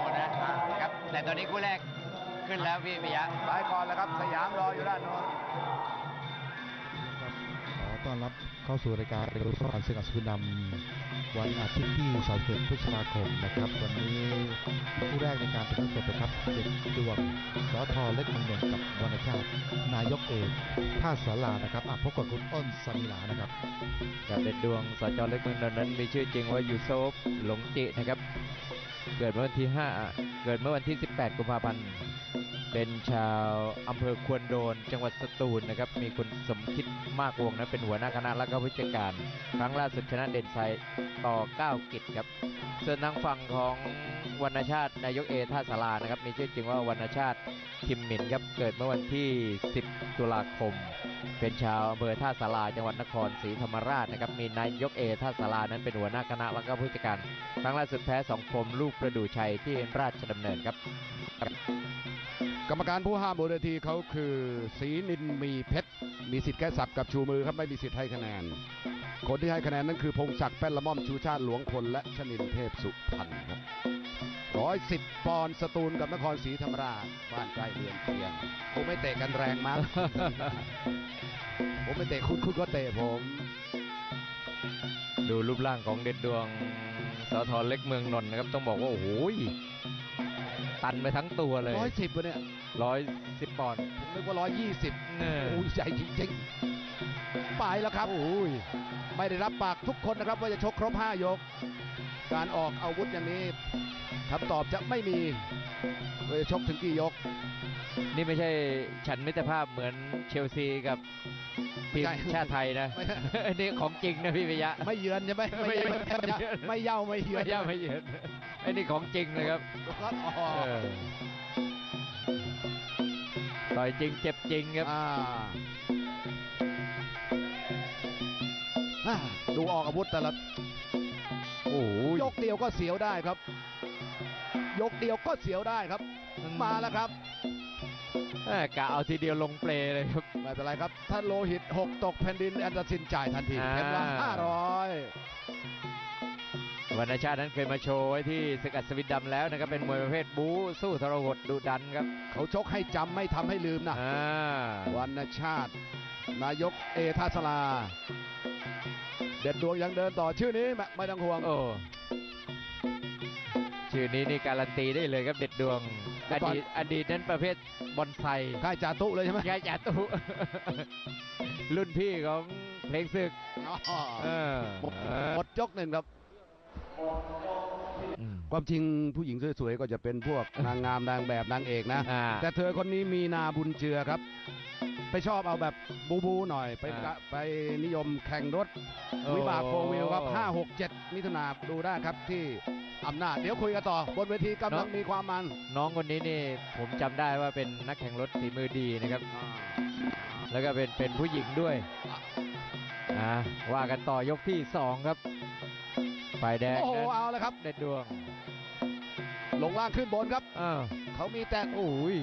ว์นะครับ แต่ตอนนี้คู่แรกขึ้นแล้วพี่ปิยะไปก่อนแล้วครับ สยามรออยู่ด้านโน้นขอต้อนรับเข้าสู่รายการเรียนรู้สอนศึกอัศวินดำวันอาทิตย์ที่31พฤษภาคมนะครับ วันนี้คู่แรกในการเป็นสดนะครับเด็กดวงสอทอเล็กเมืองนนท์กับวรรณชาติ นายกเอกท่าสารานะครับอะพบกับคุณอ้นสมิลานะครับกับเด็ดดวงสจเล็กเมืองนนท์นั้นมีชื่อจริงว่ายูโซฟหลงจินะครับ เกิดเมื่อวันที่ 5 เกิดเมื่อวันที่ 18 กุมภาพันธ์ เป็นชาวอำเภอควนโดนจังหวัดสตูลนะครับมีคุณสมคิดมากวงนั้นเป็นหัวหน้าคณะและก็ผู้จัดการ ครั้งล่าสุดชนะเด่นชัยต่อ9กิจครับ ส่วนทางฝั่งของวรรณชาตินายกเอท่าสารานะครับมีชื่อจริงว่าวรรณชาติคิมหมินครับเกิดเมื่อวันที่ 10 ตุลาคม เป็นชาวอำเภอท่าสาราจังหวัดนครศรีธรรมราชนะครับมีนายกเอท่าสารานั้นเป็นหัวหน้าคณะและก็ผู้จัดการ ครั้งล่าสุดแพ้สองคมลูกประดูชัยที่ราชดำเนินครับกรรมการผู้ห้ามบนเวทีเขาคือศรีนินมีเพชร มีสิทธิ์แค่สับกับชูมือครับไม่มีสิทธิ์ให้คะแนน คนที่ให้คะแนนนั้นคือพงศักดิ์แป้นละม่อมชูชาติหลวงพลและชนินเทพสุพรรณครับร้อยสิบปอนด์สตูลกับนครศรีธรรมราชบ้านใกล้เรือนเคียงผมไม่เตะกันแรงมากผมไม่เตะคุณคุณก็เตะผม ดูรูปร่างของเด็ดดวงสทเล็กเมืองนนท์นะครับต้องบอกว่าโอ้โหย ตันไปทั้งตัวเลยร้อยสิบเนี่ยร้อยสิบปอนด์ผมนึกว่าร้อยยี่สิบเนี่ยโอ้ยใหญ่จริงๆไปแล้วครับไม่ได้รับปากทุกคนนะครับว่าจะชกครบ5ยก การออกอาวุธอย่างนี้คำตอบจะไม่มีว่าจะชกถึงกี่ยก นี่ไม่ใช่ฉันมิตรภาพเหมือนเชลซีกับทีมไม่ใช่ชาติไทยนะไม่อันนี้ของจริงนะพี่ปิยะ ไม่เยือนใช่ไหมไม่ไม่เยือนไม่ไม่เย่าไม่เยือน ไม่ย่าไม่เย็นอันนี้ของจริงนะครับครับอ๋อเออต่อยจริงเจ็บจริงครับอ่าอ่าดูออกอาวุธแต่ละโอ้โหยกเดียวก็เสียวได้ครับ ยกเดียวก็เสียวได้ครับ มาแล้วครับแม่กะเอาทีเดียวลงเปลเลยครับไม่เป็นไรครับ ถ้าโลหิตหกตกแผ่นดินแอนตัดสินจ่ายทันทีอ่าเห็นว่าห้าร้อยว รรณชาตินั้นเคยมาโชว์ไว้ที่สกัดสวิตดำแล้วนะครับเป็นมวยประเภทบู๊สู้ทรหดดุดันครับ เขาชกให้จำไม่ทำให้ลืมนะอ่าวันชาติ นายกเอทาสลา เด็ดดวงยังเดินต่อชื่อนี้ไม่ไม่ต้องห่วงโอ้ชื่อนี้นี่การันตีได้เลยครับเด็ดดวงอดีตอดีตนั้นประเภทบอลไซค่ายจาตุเลยใช่ไหมยายจ่าตุรุ่นพี่ของเพลงศึกอ๋อเออหมดหมดยกหนึ่งครับอืม ความจริงผู้หญิงสวยๆก็จะเป็นพวกนางงามนางแบบนางเอกนะ อ่า แต่เธอคนนี้มีนาบุญเจือครับ ไปชอบเอาแบบบูบูหน่อย ไปอ่าไปนิยมแข่งรถ โอ้ วิบากโฟวิลครับ 5 6 7 มิถุนาดูได้ครับที่อำนาจ เดี๋ยวคุยกันต่อบนเวทีกำลังมีความมัน น้องคนนี้นี่ผมจำได้ว่าเป็นนักแข่งรถฝีมือดีนะครับ แล้วก็เป็นเป็นผู้หญิงด้วยอ่าว่ากันต่อยกที่สองครับ ฝ่ายแดงโอ้โหนั้นเอาเลยครับ เด็ดดวง ลงล่างขึ้นบนครับอ้าวเขามีแต่โอ้ย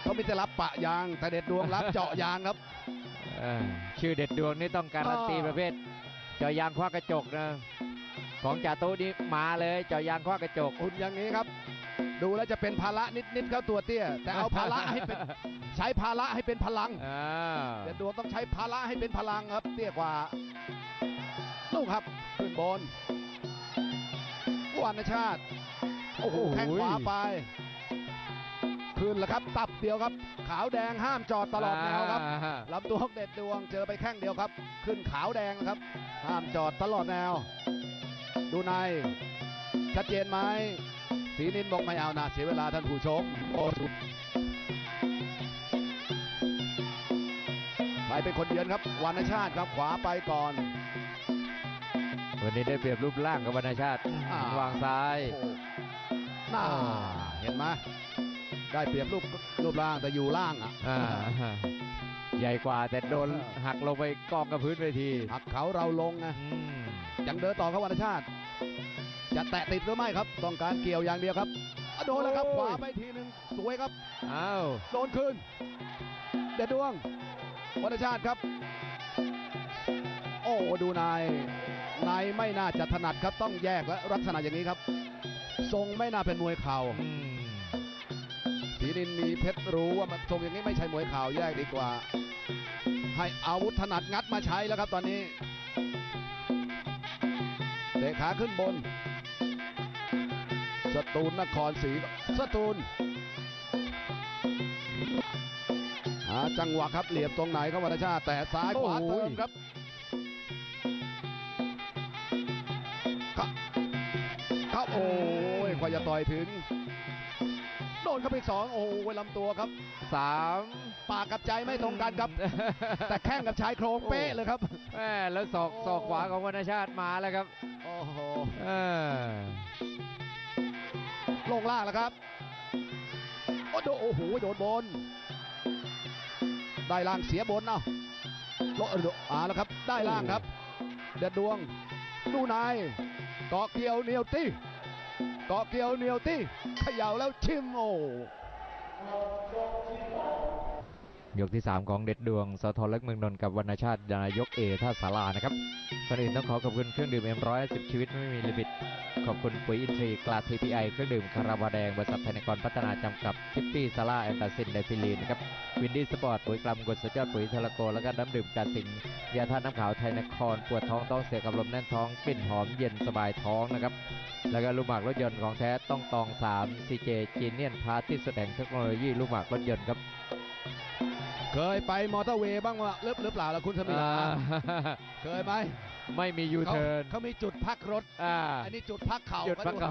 เขามีแต่รับปะยาง แต่เด็ดดวงรับเจาะยางครับ อ่าชื่อเด็ดดวงนี่ต้องการันตีอ่าประเภทเจอยางคว้ากระจกนะ ของจ่าตู้นี่มาเลยเจอยางคว้ากระจกหุ่นอย่างนี้ครับ ดูแล้วจะเป็นภาระนิดๆเขาตัวเตี้ย แต่เอาภาระให้เป็น ใช้ภาระให้เป็นพลัง อ่า เด็ดดวงต้องใช้ภาระให้เป็นพลังครับ เตี้ยกว่า ลูกครับขึ้นบนวันชาติ โอ้โหแข้งขวาไป ขึ้นแล้วครับ ตับเดียวครับ ขาวแดงห้ามจอดตลอดแนวครับอ่าลำตัวของเด็ดดวงเจอไปแข้งเดียวครับ ขึ้นขาวแดงนะครับ ห้ามจอดตลอดแนว ดูใน ชัดเจนไหมสีนินบอกไม่เอานะเสียเวลาท่านผู้ชมโอ้สุดใครเป็นคนเยือนครับวานชาติครับขวาไปก่อน วันนี้ได้เปรียบรูปร่างกับวรรณชาติอ่า วางซ้ายโอ้โหน่าเห็นไหมได้เปรียบรูปรูปร่างแต่อยู่ล่างอะอ่าใหญ่กว่าแต่โดนเออหักลงไปกองกับพื้นเวทีหักเขาเราลงนะอืมยังเดินต่อครับวรรณชาติ จะแตะติดหรือไม่ครับ ต้องการเกี่ยวอย่างเดียวครับอะโดนแล้วครับขวาไปทีหนึ่งสวยครับ อ้าวโดนคืนเด็ดดวงวรรณชาติครับ โอ้ดูนาย นไม่น่าจะถนัดครับต้องแยกและลักษณะอย่างนี้ครับ ทรงไม่น่าเป็นมวยเข่าอืมสีนินมีเพชรรู้ว่ามันทรงอย่างนี้ไม่ใช่มวยเข่าแยกดีกว่า ให้อาวุธถนัดงัดมาใช้แล้วครับตอนนี้เตะขาขึ้นบน สตูลนครศรีสตูลหาจังหวะครับเหลี่ยมตรงไหนครับวรรณชาแต่ซ้ายขวาโอ้ยเติมครับ โอ้ยกว่าจะต่อยถึง โดนเข้าไปอีกสองโอ้ยลำตัวครับสามปากกับใจไม่ตรงกันครับ แต่แข้งกับชายโครงเป๊ะเลยครับแม่แล้วศอกศอกขวาของวรรณชาติมาแล้วครับ โอ้โหเออลงล่างแล้วครับโอ้โดโอ้โหโดนบน ได้ล่างเสียบนเอ้าโลเออโดอ่าแล้วครับ ได้ล่างครับ เด็ดดวงดูนายเกาะเกี่ยวเหนียวตี เกาะเกี่ยวเหนียวตีเขย่าแล้วชิมโอ ยกที่ 3 ของเด็ดดวงสทเล็กเมืองนนท์กับวรรณชาตินายกเอท่าสารานะครับก่อนอื่นต้องขอขอบคุณเครื่องดื่มเอ็มร้อยสิบชีวิตไม่มีลิมิต ขอบคุณปุ๋ยอินทรีย์กลาทีพีไอเครื่องดื่มคาราบาแดงบริษัทไทยนกรพัฒนาจำกัดทิปปี้ซาร่าแอนตาซินไดฟิลีนนะครับวินดี้สปอร์ตปุ๋ยกลัมกดสุดยอดปุ๋ยเทลโก แล้วก็น้ำดื่มกาสิงยาทาน้ำขาวไทยนคร ปวดท้องต้องเสียกับลมแน่นท้องกลิ่นหอมเย็นสบายท้องนะครับแล้วก็ลูกหมากรถยนต์ของแท้ต้องตอง3 CJ จีเนียนพาร์ทที่สุดงเทคโนโลยีลูกหมากรถยนต์ครับ เคยไปมอเตอร์เวย์บ้างวะหรือหรือเปล่าล่ะคุณสมิลาอ่าเคยไหมไม่มียูเขาเทิร์นเขามีจุดพักรถอ่าอันนี้จุดพักเข่าหยุดพักเขา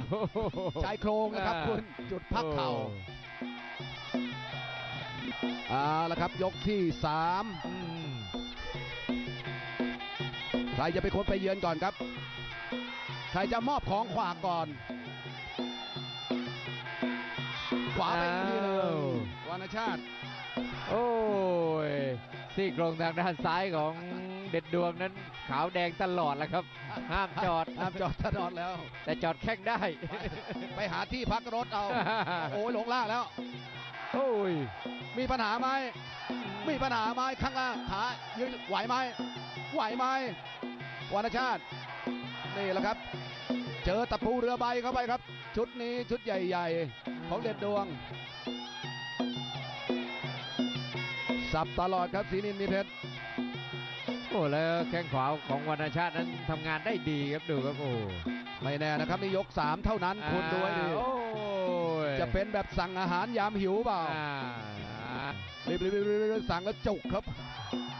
ชายโครงนะครับอ่าคุณจุดพักเข่าเอาละครับยกที่สามอืมใครจะเป็นคนไปเยือนก่อนครับ ใครจะมอบของขวากก่อน ขวาไปอีกทีหนึง วรรณชาติ โอ้ยซี่โครงทางด้านซ้ายของเด็ดดวงนั้นขาวแดงตลอดแล้วครับ ห้ามจอดห้ามจอดตลอดแล้ว แต่จอดแข้งได้ ไปหาที่พักรถเอา โอ้ยหลงล่างแล้ว โอ้ย มีปัญหาไหมมีปัญหาไหมข้างล่างขายืนไหวไหมไหวไหมวรรณชาติ นี่แหละครับ เจอตะปูเรือใบเข้าไปครับ ชุดนี้ชุดใหญ่ ๆ ของเด็ดดวง สับตลอดครับสีนินมีเพชรโอ้แล้วแข้งขวาของวรรณชาตินั้นทำงานได้ดีครับดูครับโอ้ไม่แน่นะครับนี่ยก 3 เท่านั้นคุณดูให้ดีโอ้ยจะเป็นแบบสั่งอาหารยามหิวเปล่าอ่ารีบรีบรีบรีบสั่งแล้วจุกครับ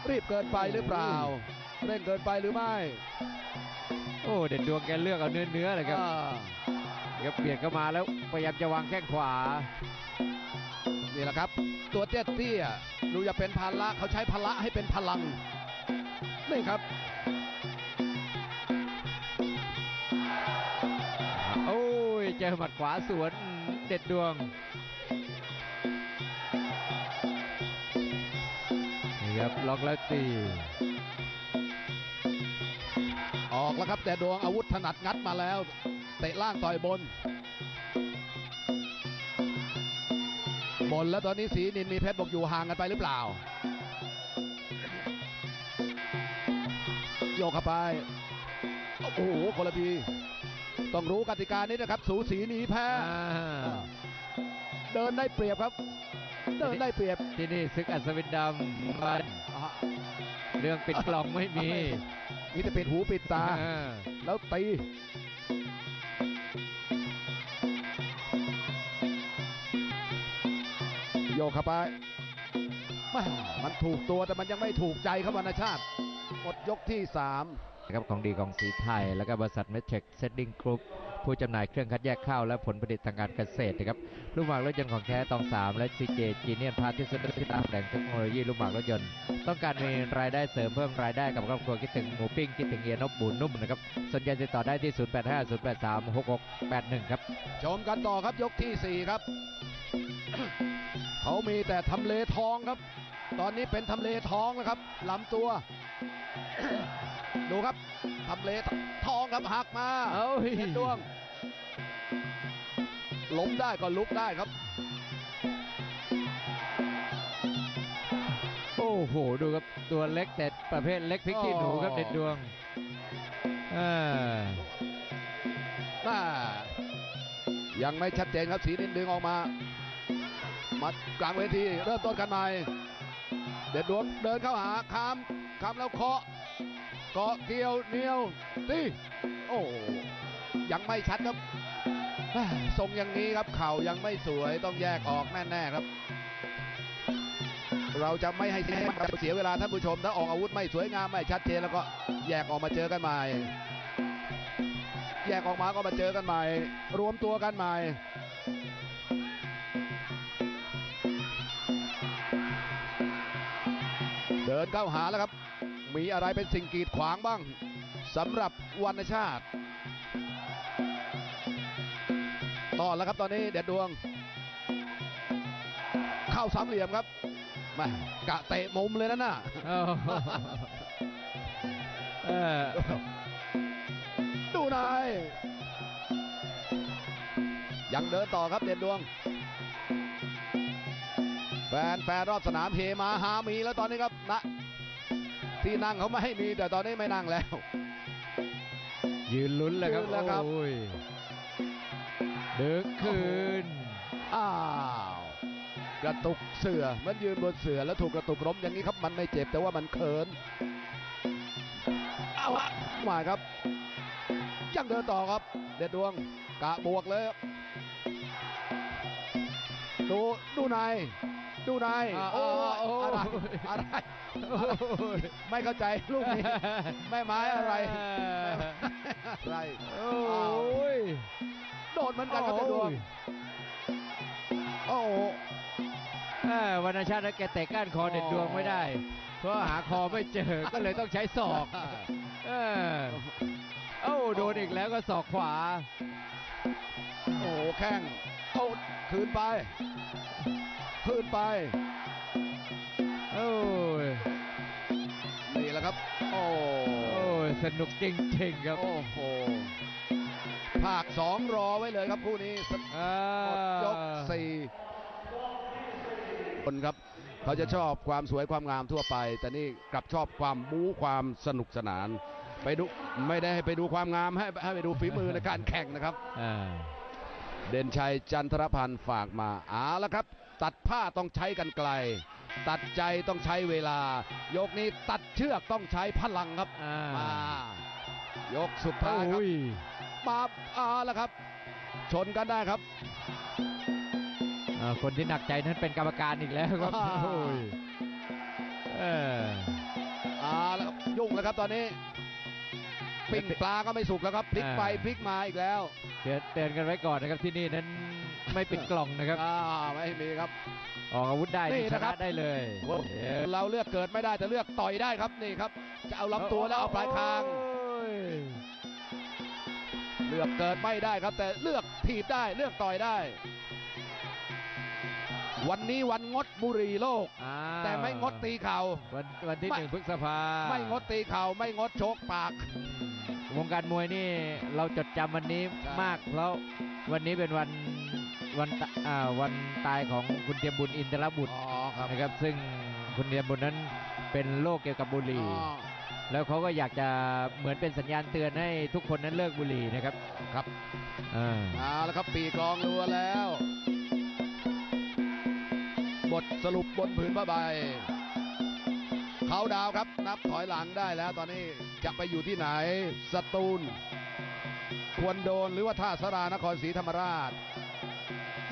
รีบเกินไปหรือเปล่าเร่งเกินไปหรือไม่ โอ้เด็ดดวงแกเลือกเอาเนื้อเนื้อๆเลยครับอ่าครับเบียดเข้ามาแล้วพยายามจะวางแข้งขวา นี่แหละครับ ตัวเตี้ยเตี้ยๆดูจะเป็นพละเขาใช้พละให้เป็นพลังนี่ครับโอ้ยเจอหมัดขวาสวนเด็ดดวงนี่ครับล็อกแล้วตี ออกแล้วครับแต่ดวงอาวุธถนัดงัดมาแล้ว เตะล่างต่อยบน บนแล้วตอนนี้สีนินมีเพชรบอกอยู่ห่างกันไปหรือเปล่า โยกเข้าไป โอ้โหคนละทีต้องรู้กติกานี้นะครับ สูสีหนีแพ้อ่าเดินได้เปรียบครับ เดินได้เปรียบที่นี่ซึกอัศวินดำมันอะเรื่องปิดกล่องไม่มี มีแต่ปิดหูปิดตาอ่าแล้วตีโยกเข้าไปแม่มันถูกตัวแต่มันยังไม่ถูกใจครับวรรณชาติหมดยกที่3นะครับของดีของสีไทย แล้วก็บริษัทเมทเช็คเซตติ้งกรุ๊ป ผู้จำหน่ายเครื่องคัดแยกข้าวและผลผลิตทางการเกษตรนะครับลูกหมากรถยนต์ของแท้ตอง3และซีเจจีเนียนพาร์ทที่สุดที่ตามแหล่งเทคโนโลยีลูกหมากรถยนต์ ต้องการมีรายได้เสริมเพิ่มรายได้กับครอบครัวคิดถึงหมูปิ้งคิดถึงเอียนบบูนุ่มนะครับสนใจติดต่อได้ที่ 0850836681 ครับ ชมกันต่อครับยกที่ 4 ครับ เขามีแต่ทำเลทองครับ ตอนนี้เป็นทำเลทองนะครับลำตัว ดูครับทำเลทองครับหักมาเอ้ยเพชรดวงล้มได้ก็ลุกได้ครับ โอ้โห ดูครับตัวเล็กแต่ประเภทเล็กพริกขี้หนูครับอ๋อเด็ดดวงอ่าน่ายังไม่ชัดเจนครับสีนินดึงออกมามากลางเวทีเริ่มต้นกันใหม่ เด็ดดวงเดินเข้าหาคามคามแล้วเคาะ เกาะเกี่ยวเหนียวตีโอ้ยังไม่ชัดครับทรงอย่างนี้ครับเข่ายังไม่สวยต้องแยกออกแน่ๆครับ เราจะไม่ให้เสียเวลาท่านผู้ชม ถ้าออกอาวุธไม่สวยงามไม่ชัดเจนแล้วก็แยกออกมาเจอกันใหม่ แยกออกมาก็มาเจอกันใหม่ รวมตัวกันใหม่เดินเข้าหาแล้วครับ มีอะไรเป็นสิ่งกีดขวางบ้างสำหรับวันชาติต่อแล้วครับตอนนี้เด็ดดวง เข้าสามเหลี่ยมครับแม่กะเตะมุมเลยนะน่ะโอ้โหเออดูหน่อยยังเดินต่อครับเด่นดวง แฟนแฟนรอบสนามเฮมาหามีแล้วตอนนี้ครับนะ ที่นั่งเขาไม่ให้มีแต่ตอนนี้ไม่นั่งแล้ว ยืนลุ้นเลยครับยืนแล้วครับ โอ้ยดึกคืน อ้าว กระตุกเสือมันยืนบนเสือแล้วถูกกระตุกล้มอย่างนี้ครับมันไม่เจ็บแต่ว่ามันเขินเอาละมาครับ ยังเดินต่อครับ เด็ดดวงกะบวกเลยครับดูดูนาย ดูนายอ่าโอ้อ่าโอ้อะไรอะไรโอ้ยไม่เข้าใจลูกนี้แม่ไม้อะไรแม่ไม้อะไรโอ้ยโดนเหมือนกันครับเด็ดดวงโอ้โหเอ้ยวันชาตินั้นแกเตะก้านคอเด็ดดวงไม่ได้ เพราะหาคอไม่เจอก็เลยต้องใช้ศอกเออเอ้าโดนอีกแล้วก็ศอกขวา โอ้โหแข้งโอ้คืนไป คืนไปโอ้ยนี่แหละครับโอ้โอ้ยสนุกจริงๆครับ โอ้โหภาคสองรอไว้เลยครับคู่นี้สอ่าหมดยกสี่คนครับ เขาจะชอบความสวยความงามทั่วไป แต่นี่กลับชอบความบู๊ความสนุกสนาน ไปดูไม่ได้ให้ไปดูความงามให้ให้ไปดูฝีมือในการแข่งนะครับอ่าเด่นชัยจันทรพันธ์ฝากมาเอาละครับ ตัดผ้าต้องใช้กันไกล ตัดใจต้องใช้เวลา ยกนี้ตัดเชือกต้องใช้พลังครับอ่ามายกสุดท้ายครับโอ้ยมาเอาละครับ ชนกันได้ครับอ่าคนที่หนักใจนั้นเป็นกรรมการอีกแล้วครับอ่าโอ้ยเออเอาละครับยุ่งแล้วครับตอนนี้ปิ้งปลาก็ไม่สุกแล้วครับพลิกไปพลิกมาอีกแล้วเตือนเตือนกันไว้ก่อนนะครับที่นี่นั้น ไม่ปิดกล่องนะครับ อ่าไม่มีครับ ออกอาวุธได้นี่นี่ชนะครันะบได้เลยเอ๊ะเราเลือกเกิดไม่ได้แต่เลือกต่อยได้ครับนี่ครับ จะเอาลำตัวแล้วเอาปลายคาง โอ้ยเลือกเกิดไม่ได้ครับ แต่เลือกถีบได้เลือกต่อยได้ วันนี้วันงดบุหรี่โลก อ้าวแต่ไม่งดตีเข่า วันวันที่ไม่ หนึ่งพฤษภาไม่งดตีเข่าไม่งดโชกปากอืมวงการมวยนี่เราจดจำวันนี้ใช่ มาก เพราะวันนี้เป็นวัน วันตอ่าวันตายของคุณเทียมบุญอินทรบุตรอ๋อครับนะครับ ซึ่งคุณเทียมบุญนั้นเป็นโรคเกี่ยวกับบุหรี่อ๋อแล้วเขาก็อยากจะเหมือนเป็นสัญญาณเตือนให้ทุกคนนั้นเลิกบุหรี่นะครับครับอ่าเอาละครับปีกลองรัวแล้ว บทสรุปบนผืนผ้าใบ เขาดาวครับนับถอยหลังได้แล้วตอนนี้จะไปอยู่ที่ไหนสตูล ควรโดนหรือว่าท่าสรานครศรีธรรมราช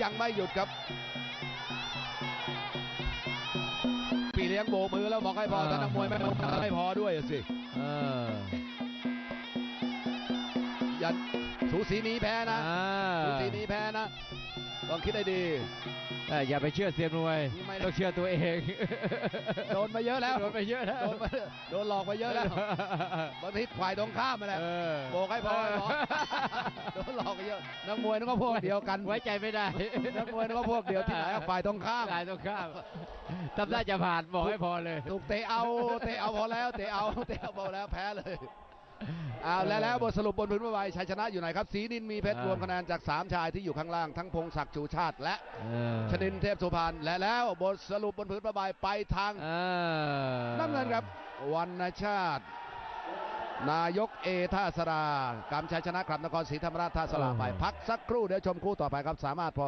ยังไม่หยุดครับปีเลี้ยงโบกมือแล้วบอกให้พอถ้านักมวยไม่ไม่พอด้วยสิเอออย่าสูสีหนี้แพ้นะอ่าสูสีหนี้แพ้นะ ต้องคิดให้ดีเอ่ออย่าไปเชื่อเซียนมวยไม่ได้ ต้องเชื่อตัวเองโดนมาเยอะแล้ว โดนไปเยอะแล้วโดนมาโดนหลอกมาเยอะแล้วบางทีฝ่ายตรงข้ามมาแล้วเออโบกให้พอให้พอโดนหลอกมาเยอะนักมวยนั่นก็พวกเดียวกันไว้ใจไม่ได้นักมวยนั่นก็พวกเดียวที่ไหนอะฝ่ายตรงข้ามฝ่ายตรงข้ามทำได้จะผ่านบอกให้พอเลย ถูกเตะเอาเตะเอาพอแล้วเตะเอาเตะเอาพอแล้วแพ้เลย เอาแล้วแล้วบทสรุปบนพื้นผ้าใบชัยชนะอยู่ไหนครับสีนินมีเพชรอ่ารรวมคะแนนจาก 3 ชายที่อยู่ข้างล่างทั้งพงศักดิ์ชูชาติ และเออชนินเทพสุพรรณและแล้วบทสรุปบนพื้นผ้าใบไปทางเออน้ำเงินครับวันชาติ นายกเอท่าสรากำชัยชนะครับนครศรีธรรมราชท่าสราไปเออพักสักครู่เดี๋ยวชมคู่ต่อไปครับสามารถพอ